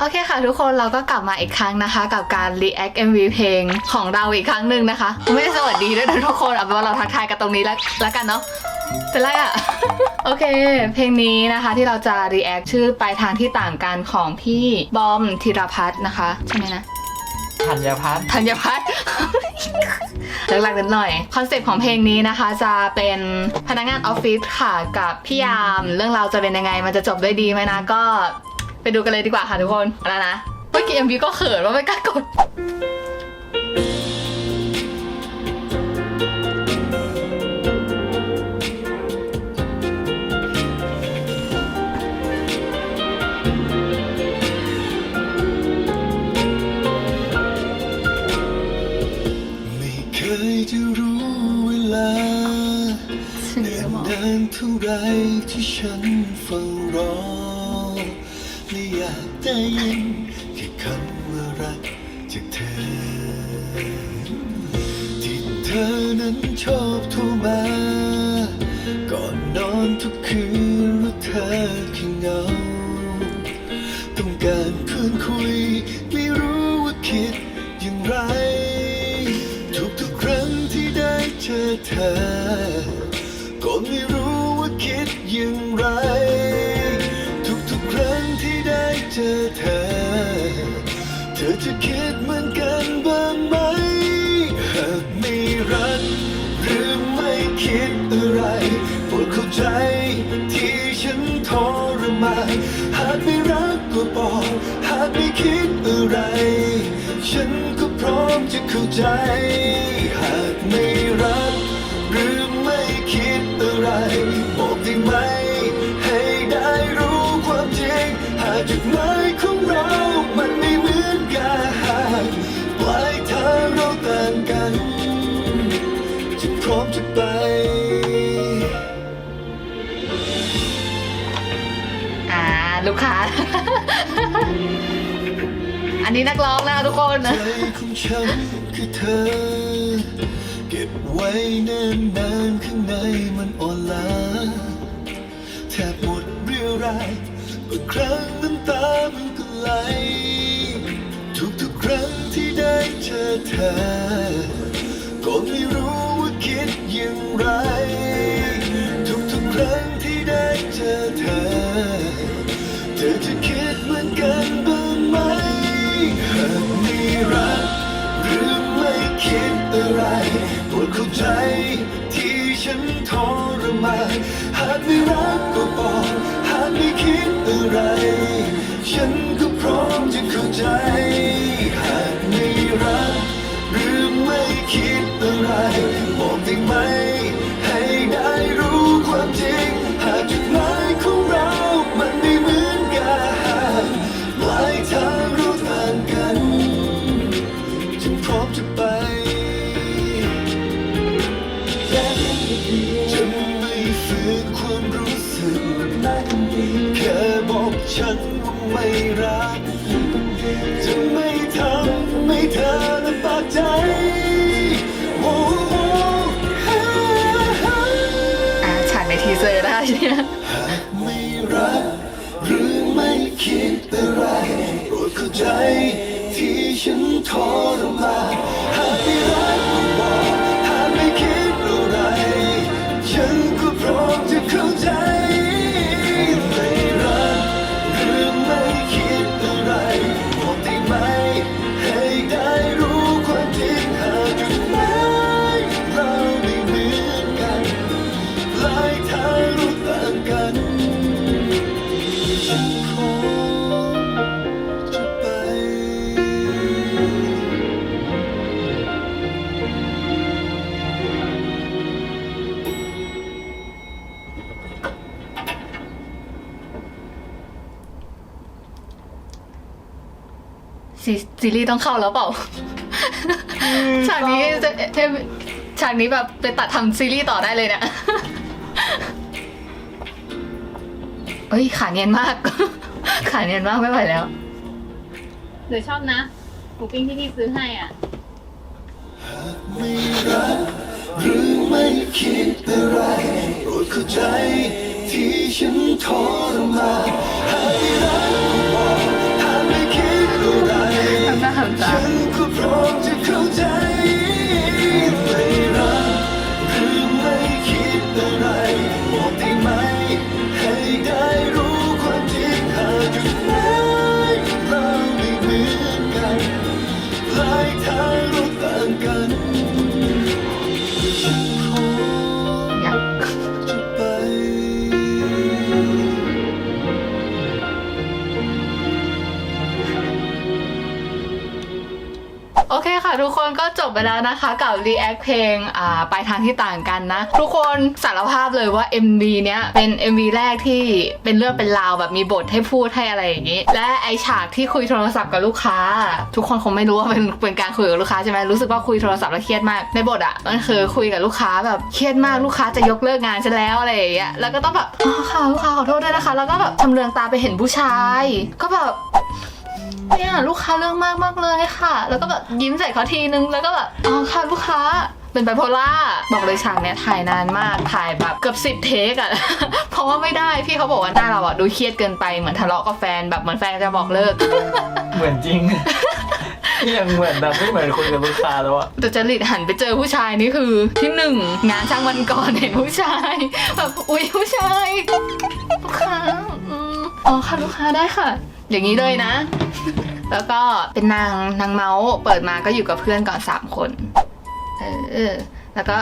โอเคค่ะทุกคนเราก็กลับมาอีกครั้งนะคะ กับการ react MV เพลงของเราอีกครั้งหนึ่งนะคะ ไม่ได้สวัสดีด้วยนะทุกคนเอาเป็นว่าเราทักทายกันตรงนี้แล้วแล้วกันเนาะเป็นไรอะโอเค เพลงนี้นะคะที่เราจะ react ชื่อปลายทางที่ต่างกันของพี่บอมธีรพัฒน์นะคะ ใช่ไหมนะธัญพัฒน์ธัญพัฒน์หลักๆนิดหน่อย คอนเซปต์ของเพลงนี้นะคะจะเป็นพนักงานออฟฟิศค่ะกับพี่ยาม เรื่องราวจะเป็นยังไง มันจะจบด้วยดีไหมนะ ก็ ไปดูกันเลยดีกว่าค่ะทุกคนเอาแล้วนะเมื่อกี้เอ็มวีก็เขินว่าไม่กล้ากดไม่เคยจะรู้เวลาฉันเนิ่ก็นบอกนานเท่าไรที่ฉันเฝ้ารอและอยาก ได้ยินแค่คำว่ารักจากเธอ ที่เธอนั้นชอบโทรมาก่อนนอนทุกคืนว่าเธอแค่เงา ต้องการเพื่อนคุย ไม่รู้ว่าคิดอย่างไร ทุกๆครั้งที่ได้เจอเธอ ก็ไม่รู้ว่าคิดอย่างไร ใจที่ฉันทรมานหากไม่รักก็บอกหากไม่คิดอะไร ฉันก็พร้อมจะเข้าใจ หากไม่รัก หรือไม่คิดอะไร บอกได้ไหม ให้ได้รู้ความจริงหากจุดหมาย อันนี้นักร้องนะคะทุกคนใจของฉันคือเธอ เก็บไว้นานนานๆข้างในมันอ่อนล้าแทบหมดเรี่ยวแรงบางครั้งน้ำตามันก็ไหลทุกๆครั้งที่ได้เจอเธอ ใจที่ฉันทรมานหากไม่รักก็บอกหากไม่คิดอะไร ฉันก็พร้อมจะเข้าใจ หากไม่รัก แค่บอกฉันว่าไม่รัก จะไม่ทำให้เธอลำบากใจโอ้โหอ่าฉากในทีเซอร์ได้เนี่ยหากไม่รัก หรือไม่คิดอะไรโปรดเข้าใจที่ฉันทรมานหากไม่รัก ซีซีรีส์ต้องเข้าแล้วเปล่า ฉากนี้จะเทมฉากนี้แบบไปตัดทำซีรีส์ต่อได้เลยเนี่ยเอ้ยขาเนียนมาก ขาเนียนมากไม่ไหวแล้ว หรือชอบนะหมูปิ้งที่พี่ซื้อให้อะ ไม่รักหรือไม่คิดอะไรโปรดเข้าใจที่ฉันทรมานหากไม่รักก็บอกหากไม่โอ ไปแล้วนะคะกับ react เพลงอ่าไปทางที่ต่างกันนะ ทุกคนสารภาพเลยว่า MV เนี้ยเป็น MV แรกที่เป็นเรื่องเป็นราวแบบมีบทให้พูดให้อะไรอย่างนี้ และไอฉากที่คุยโทรศัพท์กับลูกค้า ทุกคนคงไม่รู้ว่าเป็นเป็นการคุยกับลูกค้าใช่ไหมรู้สึกว่าคุยโทรศัพท์แล้วเครียดมากในบทอะมันคือคุยกับลูกค้าแบบเครียดมากลูกค้าจะยกเลิกงานฉันแล้วอะไรอย่างเงี้ยแล้วก็ต้องแบบอ๋อค่ะลูกค้าขอโทษด้วยนะคะ แล้วก็แบบชำเลืองตาไปเห็นผู้ชาย ก็แบบ เนี่ยลูกค้าเรื่องมากมากเลยค่ะ แล้วก็แบบยิ้มใส่เขาทีนึง แล้วก็แบบ อ๋อค่ะลูกค้า เป็นไบโพล่า บอกเลยฉากเนี้ยถ่ายนานมาก ถ่ายแบบเกือบสิบเทคอะ เพราะว่าไม่ได้พี่เขาบอกว่าหน้าเราอะดูเครียดเกินไปเหมือนทะเลาะกับแฟนแบบเหมือนแฟนจะบอกเลิก เหมือนจริง ยังเหมือนแบบไม่เหมือนคุยกับลูกค้าแล้วอะแต่จริตหันไปเจอผู้ชายนี่คือ ที่หนึ่งงานช่างวันก่อนเห็นผู้ชายแบบอุ้ยผู้ชายลูกค้าอืมอ๋อค่ะลูกค้าได้ค่ะ อย่างนี้เลยนะ แล้วก็เป็นนางนางเมาส์เปิดมาก็อยู่กับเพื่อนก่อนสามคนเออแล้วก็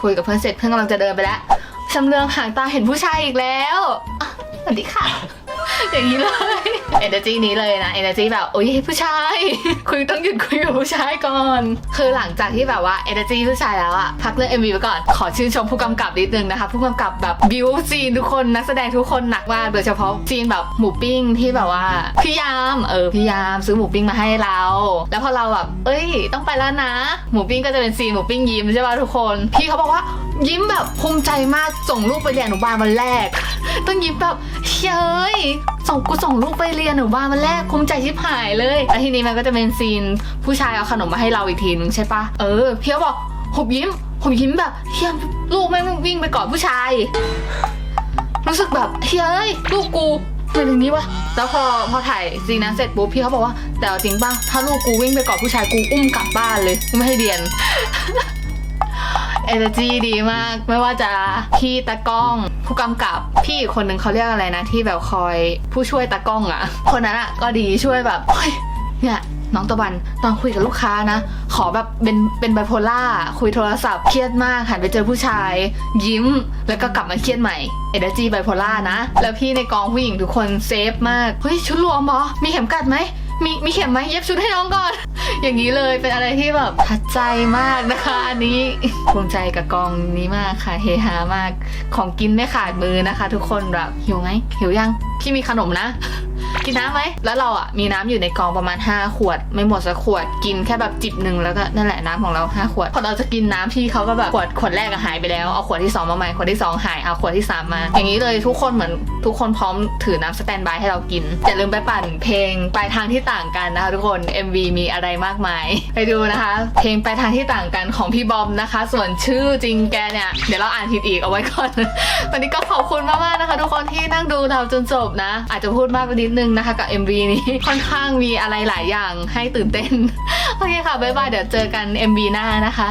คุยกับเพื่อนเสร็จเพื่อนกำลังจะเดินไปแล้วชำเลืองห่างตาเห็นผู้ชายอีกแล้วอะสวัสดีค่ะ อย่างนี้เลยเอเนจีนี้เลยนะเอเนจีแบบโอ้ยผู้ชาย คุยต้องหยุดคุยกับผู้ชายก่อน คือหลังจากที่แบบว่าเอเนจีผู้ชายแล้วอะพักเรื่อง MV ไปก่อนขอชื่นชมผู้กำกับนิดนึงนะคะ ผู้กำกับแบบบิวซีนทุกคนนักแสดงทุกคนหนักมากโดยเฉพาะซีนแบบหมูปิ้งที่แบบว่าพี่ยามเออพี่ยามซื้อหมูปิ้งมาให้เรา แล้วพอเราแบบเอ้ย ต้องไปแล้วนะ หมูปิ้งก็จะเป็นซีนหมูปิ้งยิ้มใช่ป่ะทุกคน พี่เขาบอกว่ายิ้มแบบภูมิใจมากส่งลูกไปเรียนอนุบาลวันแรก ต้องยิ้มแบบเฮ้ยส่งกูส่งลูกไปเรียนหนูบ้านวันแรกคุ้มใจชิบหายเลยแล้วทีนี้มันก็จะเป็นซีนผู้ชายเอาขนมมาให้เราอีกทีนึงใช่ปะเออพี่เขาบอกหุบยิ้มหุบยิ้มแบบเฮียลูกแม่งวิ่งไปกอดผู้ชาย รู้สึกแบบเฮ้ยลูกกูเป็นอย่างนี้วะแล้วพอพอถ่ายซีนนั้นเสร็จปุ๊บพี่เขาบอกว่าแต่จริงป่ะถ้าลูกกูวิ่งไปกอดผู้ชายกูอุ้มกลับบ้านเลยไม่ให้เรียน เอเนจีดีมาก ไม่ว่าจะพี่ตากล้อง ผู้กำกับพี่อีกคนหนึ่งเขาเรียกอะไรนะ ที่แบบคอยผู้ช่วยตากล้องอะ่ะ คนนั้นอะ่ะก็ดีช่วยแบบเฮ้ยเนี่ยน้องตะวันตอนคุยกับลูกค้านะ ขอแบบเป็นเป็นไบโพล่าคุยโทรศัพท์เครียดมากหันไปเจอผู้ชาย ยิ้มแล้วก็กลับมาเครียดใหม่เอเนจีไบโพล่านะ แล้วพี่ในกองผู้หญิงทุกคนเซฟมาก เฮ้ย ชุดรวมเหรอ มีเข็มกัดไหม มีมีเข็มไหมเย็บชุดให้น้องก่อน อย่างนี้เลยเป็นอะไรที่แบบทัดใจมากนะคะ อันนี้ภูมิใจกับกองนี้มากค่ะเฮฮามากของกินไม่ขาดมือนะคะ ทุกคนแบบหิวไหมหิวยังพี่มีขนมนะ กินน้ำไหมแล้วเราอะมีน้ำอยู่ในกองประมาณ 5 ขวด ไม่หมดสักขวดกินแค่แบบจิบหนึ่งแล้วก็นั่นแหละน้ำของเรา 5 ขวดพอเราจะกินน้ำพี่เขาก็แบบขวดขวดแรกก็หายไปแล้วเอาขวดที่สองมาใหม่ขวดที่สองหายเอาขวดที่สามมา อย่างนี้เลยทุกคนเหมือนทุกคนพร้อมถือน้ำสแตนบายให้เรากินอย่าลืมไปปั่นเพลงปลายทางที่ต่างกันนะคะทุกคน MV มีอะไรมากมาย ไปดูนะคะ เพลงปลายทางที่ต่างกันของพี่บอมนะคะ ส่วนชื่อจริงแกเนี่ยเดี๋ยวเราอ่านผิดอีกเอาไว้ก่อนวันนี้ก็ขอบคุณมากๆนะคะ ทุกคนที่นั่งดูเราจนจบนะ อาจจะพูดมากไปนิดนึงงนะคะกับ MV นี้ค่อนข้างมีอะไรหลายอย่างให้ตื่นเต้น โอเคค่ะ บ๊ายบาย เดี๋ยวเจอกัน MV หน้านะคะ